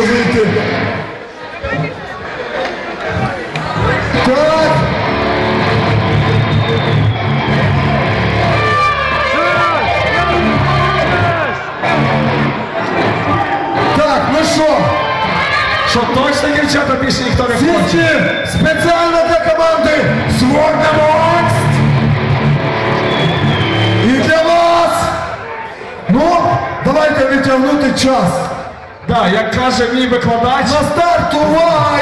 ближче вийти. Так. Так, ну що? Що точно дівчата більше ніхто не хоче? Спеціально для команди Свобода Монст. І для вас. Ну, давайте відтягнути час. Да, як каже мій викладач, На старт, увага!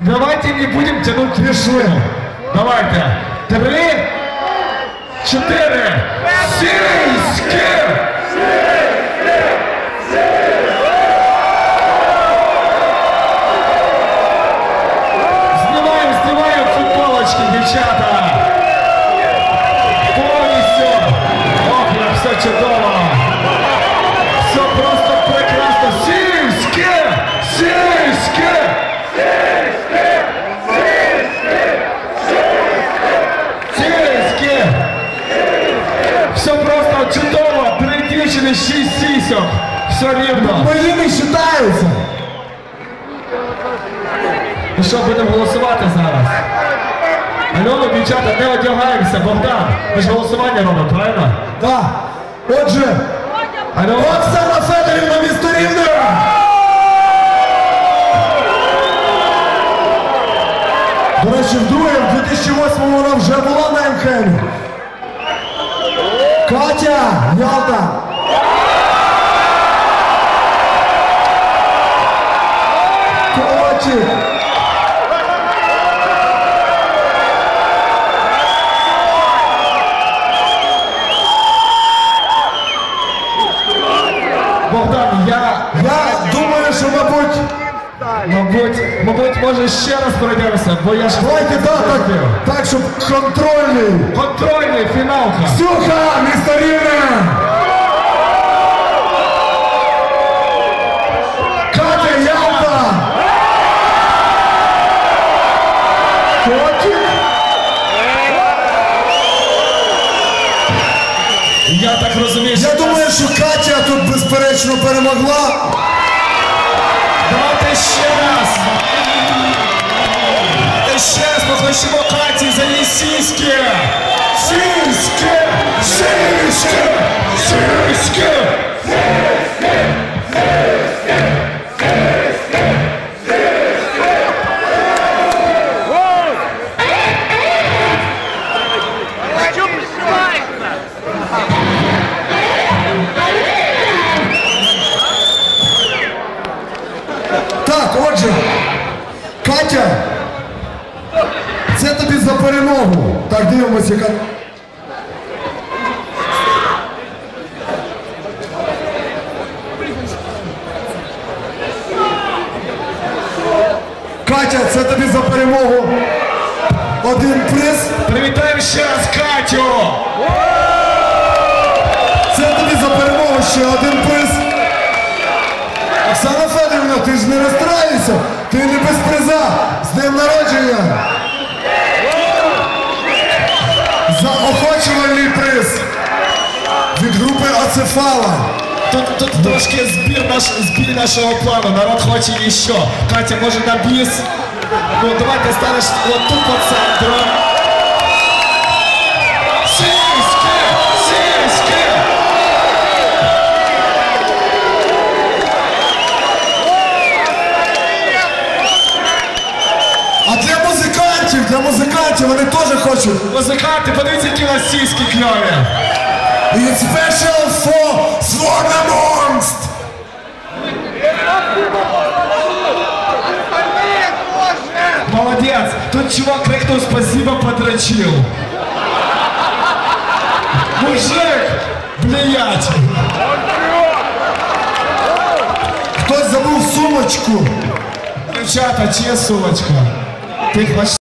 давайте не будемо тягнути Пішли. Давайте. Три, чотири, сільські! Знімаємо, знімаємо футболочки, дівчата. Повністю. Ох, все чудово. Чудово. Три дівчини, шість сісьок. Все рівно. Мої не вважаються. Ну що, будемо голосувати зараз? Альоно, дівчата, не одягаємося, Богдан. Ми ж голосування робимо, правильно? Так. Отже, Альоно, Оксана Федорівна місто Рівне. До речі, вдруге, в 2008 вона вже була на МХМі. Катя, Ялта. Котик. Богдан, я, Я думаю, що, мабуть, мабуть, мабуть, може ще раз пройдемося, бо я ж давайте так, так, так, щоб контрольний. Контрольний, фіналка. Сюха, так розумієш. Я думаю, що Катя тут безперечно перемогла. давайте ще раз. Давайте ще раз покличемо Каті за її сіськи. Сіськи! Сіськи! Сіськи! Отже, Катя, це тобі за перемогу. Так, дивимося, яка. Катя, це тобі за перемогу. Один приз. Привітаємо ще раз Катю! Це тобі за перемогу ще один приз. Оксана Федорівна, ти ж не розстраюйся, ти не без приза. З днем народження. Заохочувальний приз від групи Ацефала. Тут, тут трошки збір, наш, збір нашого плану. Народ хоче іще. Катя, може на біс? Ну, давай ти станеш отут по центру. музикантів, для музикантів вони теж хочуть. Музиканти, подивіться, які у нас сіськи кльові. It's special for Свобода Монст. Молодець! Тут чувак крикнув спасибо, подрочив. Мужик! Блять! Хтось забув сумочку. Дівчата, чия сумочка? Ти їх